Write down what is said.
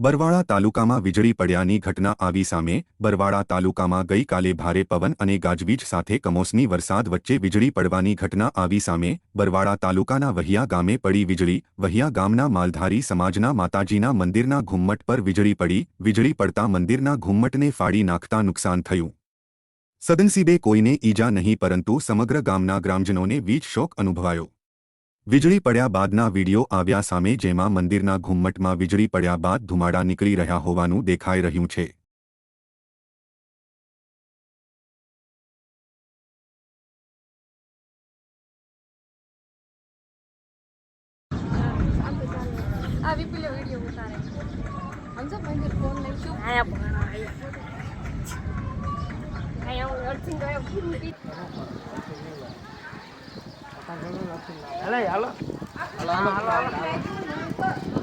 બરવાળા તાલુકામાં વીજળી પડ્યાની ઘટના આવી સામે બરવાળા તાલુકામાં ગઈકાલે ભારે પવન અને ગાજવીજ સાથે કમોસમી વરસાદ વચ્ચે વીજળી પડવાની ઘટના આવી સામે બરવાળા તાલુકાના વહિયા ગામે પડી વીજળી. વહિયા ગામના માલધારી સમાજના માતાજીના મંદિરના ઘુમ્મટ પર વીજળી પડી. વીજળી પડતા મંદિરના ઘુમ્મટને ફાડી નાખતા નુકસાન થયું. સદનસીબે કોઈને ઈજા નહીં પરંતુ સમગ્ર ગામના ગ્રામજનોને વીજ શોક અનુભવાયો. વીજળી પડ્યા બાદના વિડિયો આવ્યા સામે જેમાં મંદિરના ઘુમ્મટમાં વીજળી પડ્યા બાદ ધુમાડા નીકળી રહ્યા હોવાનું દેખાઈ રહ્યું છે. આ વિપુલ વીડિયો ઉતારે. સમજો મંદિર ફોન આયા પણ આયા આયા હું અર્થિંગ ગયા પૂરી હાલો હાલો હાલો હાલો હાલો